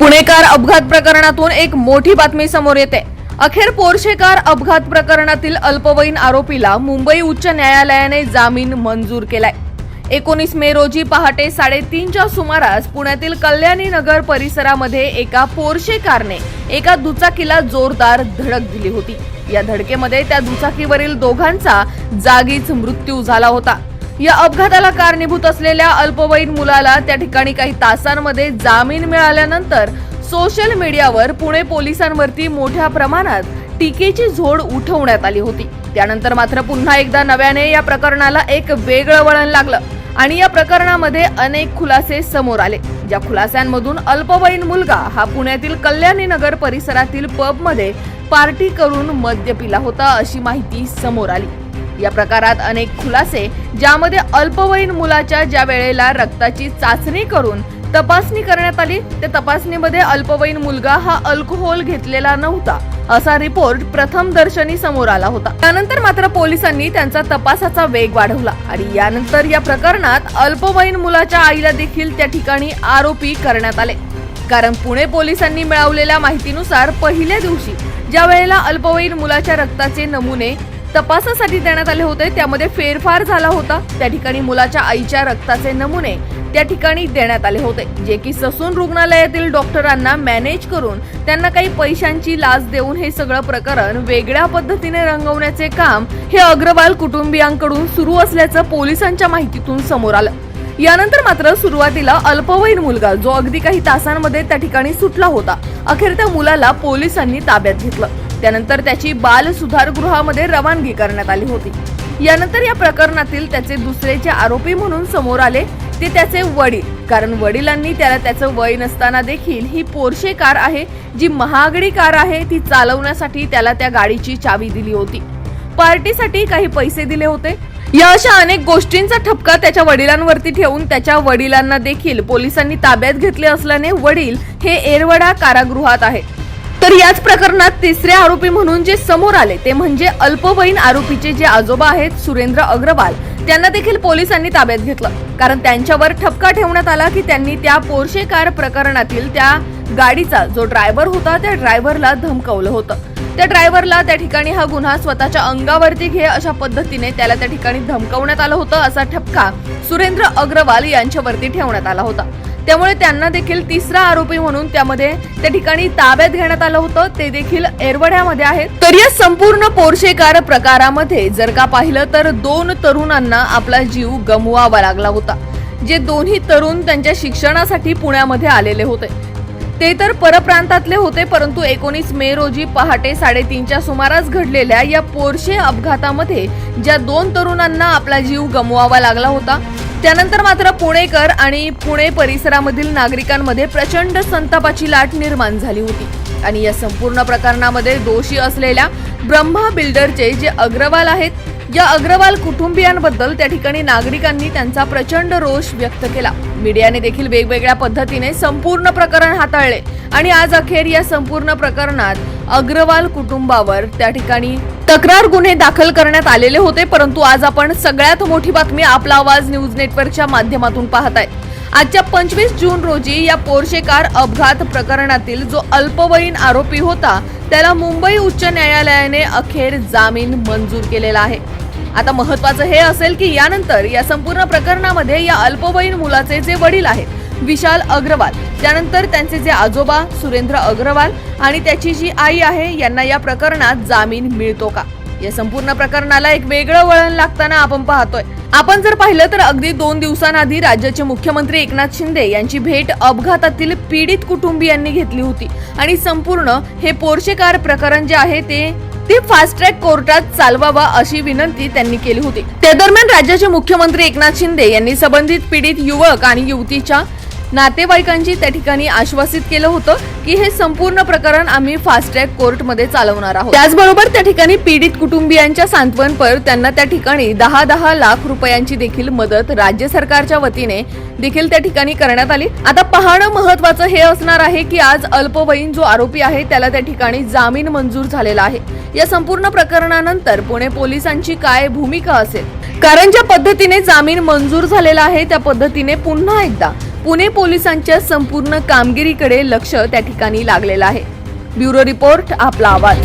पुणेकार अपघात प्रकरणातून एक मोठी बातमी समोर येते. अखेर पोर्शे कार अपघात प्रकरणातील अल्पवयीन आरोपीला मुंबई उच्च न्यायालयाने जामीन मंजूर केलाय. एकोणीस मे रोजी पहाटे साडेतीनच्या सुमारास पुण्यातील कल्याणी नगर परिसरामध्ये एका पोर्शे कारने एका दुचाकीला जोरदार धडक दिली होती. या धडकेमध्ये त्या दुचाकीवरील दोघांचा जागीच मृत्यू झाला होता. या अपघाताला कारणीभूत असलेल्या अल्पवयीन मुलाला त्या ठिकाणी काही तासांमध्ये जामीन मिळाल्यानंतर सोशल मीडियावर पुणे पोलिसांवरती मोठ्या प्रमाणात टीकेची झोड उठवण्यात आली होती. त्यानंतर मात्र पुन्हा एकदा नव्याने या प्रकरणाला एक वेगळं वळण लागलं आणि या प्रकरणामध्ये अनेक खुलासे समोर आले. ज्या खुलास्यांमधून अल्पवयीन मुलगा हा पुण्यातील कल्याणी नगर परिसरातील पबमध्ये पार्टी करून मद्य पिला होता अशी माहिती समोर आली. या प्रकारात अनेक खुलासे ज्यामध्ये अल्पवयीन मुलाच्या ज्या वेळेला रक्ताची चाचणी करून तपासणी करण्यात आली त्या तपासणीमध्ये अल्पवयीन मुलगा हा अल्कोहोल घेतलेला नव्हता असा रिपोर्ट प्रथम दर्शनी समोर आला होता. त्यानंतर मात्र पोलिसांनी त्यांचा तपासाचा वेग वाढवला आणि यानंतर या प्रकरणात अल्पवयीन मुलाच्या आईला देखील त्या ठिकाणी आरोपी करण्यात आले. कारण पुणे पोलिसांनी मिळवलेल्या माहितीनुसार पहिल्या दिवशी ज्या वेळेला अल्पवयीन मुलाच्या रक्ताचे नमुने तपासासाठी देण्यात आले होते. त्यामध्ये फेरफार झाला होता. त्या ठिकाणी मुलाच्या आईच्या रक्ताचे नमुने त्या ठिकाणी देण्यात आले होते. जे की ससून रुग्णालयातील डॉक्टरांना मॅनेज करून त्यांना काही पैशांची लाच देऊन हे सगळं प्रकरण वेगळ्या पद्धतीने रंगवण्याचे काम हे अग्रवाल कुटुंबियांकडून सुरू असल्याचं पोलिसांच्या माहितीतून समोर आलं. यानंतर मात्र सुरुवातीला अल्पवयीन मुलगा जो अगदी काही तासांमध्ये त्या ठिकाणी सुटला होता. अखेर त्या मुलाला पोलिसांनी ताब्यात घेतलं. त्यानंतर त्याची बाल सुधारगृहामध्ये रवानगी करण्यात आली होती. यानंतर या प्रकरणातील त्याचे दुसरेचे आरोपी म्हणून समोर आले. ते त्याचे वडील. कारण वडिलांनी त्याला त्याचं वय नसताना देखील ही पोर्शे कार आहे जी महागडी कार आहे ती चालवण्यासाठी त्याला त्या गाडीची चावी दिली होती. पार्टीसाठी काही पैसे दिले होते. या अशा अनेक गोष्टींचा ठपका त्याच्या वडिलांवरती ठेवून त्याच्या वडिलांना देखील पोलिसांनी ताब्यात घेतले असल्याने वडील हे एरवडा कारागृहात आहेत. तर याच प्रकरणात तिसरे आरोपी म्हणून जे समोर आले ते म्हणजे अल्पवयीन आरोपीचे जे आजोबा आहेत सुरेंद्र अग्रवाल त्यांना देखील पोलिसांनी ताब्यात घेतलं. कारण त्यांच्यावर ठपका ठेवण्यात आला की त्यांनी त्या पोर्शे कार प्रकरणातील त्या गाडीचा जो ड्रायव्हर होता त्या ड्रायव्हरला धमकवलं होतं. त्या ड्रायव्हरला त्या ठिकाणी हा गुन्हा स्वतःच्या अंगावरती घे अशा पद्धतीने त्याला त्या ठिकाणी धमकवण्यात आलं होतं असा ठपका सुरेंद्र अग्रवाल यांच्यावरती ठेवण्यात आला होता. त्यामुळे त्यांना देखील तिसरा आरोपी म्हणून त्यामध्ये त्या ठिकाणी ताब्यात घेण्यात आलं होतं. ते देखील एरवड्यामध्ये आहेत. तर या संपूर्ण पोर्शेकार प्रकारामध्ये जर का पाहिलं तर दोन तरुणांना आपला जीव गमवावा लागला होता. जे दोन्ही तरुण त्यांच्या शिक्षणासाठी पुण्यामध्ये आलेले होते. ते तर परप्रांतातले होते परंतु एकोणीस मे रोजी पहाटे साडेतीनच्या सुमारास घडलेल्या या पोर्शे अपघातामध्ये ज्या दोन तरुणांना आपला जीव गमवावा लागला होता त्यानंतर मात्र पुणेकर आणि पुणे परिसरामधील नागरिकांमध्ये प्रचंड संतापाची लाट निर्माण झाली होती. आणि या संपूर्ण प्रकरणामध्ये दोषी असलेल्या ब्रह्मा बिल्डरचे जे अग्रवाल आहेत या अग्रवाल कुटुंबियांबद्दल त्या ठिकाणी नागरिकांनी त्यांचा प्रचंड रोष व्यक्त केला. मीडियाने देखील वेगवेगळ्या पद्धतीने संपूर्ण प्रकरण हाताळले. आणि आज अखेर या संपूर्ण प्रकरणात अग्रवाल कुटुंबावर त्या ठिकाणी तक्रार गुन्हे दाखल करण्यात आलेले होते परंतु आज आपण सगळ्यात मोठी बातमी आपला आवाज न्यूज नेटवर्कच्या माध्यमातून आहे आजच्या पंचवीस जून रोजी या पोर्शे कार अपघात प्रकरणातील जो अल्पवयीन आरोपी होता त्याला मुंबई उच्च न्यायालयाने अखेर जामीन मंजूर केलेला आहे. आता महत्वाचं हे असेल की यानंतर या संपूर्ण प्रकरणामध्ये या अल्पवयीन मुलाचे जे वडील आहेत विशाल अग्रवाल. त्यानंतर त्यांचे जे आजोबा सुरेंद्र अग्रवाल आणि त्याची जी आई आहे यांना या प्रकरणात जामीन मिळतो का? या संपूर्ण प्रकरणाला एक वेगळं वळण लागताना आपण पाहतोय. आपण जर पाहिलं तर अगदी दोन दिवसांआधी राज्याचे मुख्यमंत्री एकनाथ शिंदे यांची भेट अपघातातील पीडित कुटुंबियांनी घेतली होती. आणि संपूर्ण हे पोर्शे कार प्रकरण जे आहे ते ते फास्ट ट्रॅक कोर्टात चालवावा अशी विनंती त्यांनी केली होती. त्या दरम्यान राज्याचे मुख्यमंत्री एकनाथ शिंदे यांनी संबंधित पीडित युवक आणि युवतीच्या नातेवाईकांची त्या ठिकाणी आश्वासित केलं होतं की हे संपूर्ण प्रकरण आम्ही फास्ट ट्रॅक कोर्टमध्ये चालवणार आहोत. त्याचबरोबर त्या ठिकाणी पीडित कुटुंबियांच्या सांत्वनपर त्यांना त्या ठिकाणी दहा दहा लाख रुपयांची देखील मदत राज्य सरकारच्या वतीने देखील त्या ठिकाणी करण्यात आली. आता पाहणं महत्वाचं हे असणार आहे की आज अल्पवयीन जो आरोपी आहे त्याला त्या ठिकाणी जामीन मंजूर झालेला आहे. या संपूर्ण प्रकरणानंतर पुणे पोलिसांची काय भूमिका असेल? कारण ज्या पद्धतीने जामीन मंजूर झालेला आहे त्या पद्धतीने पुन्हा एकदा पुणे पोलिसांच्या संपूर्ण कामगिरीकडे लक्ष त्या ठिकाणी लागलेलं आहे. ब्युरो रिपोर्ट आपला आवाज.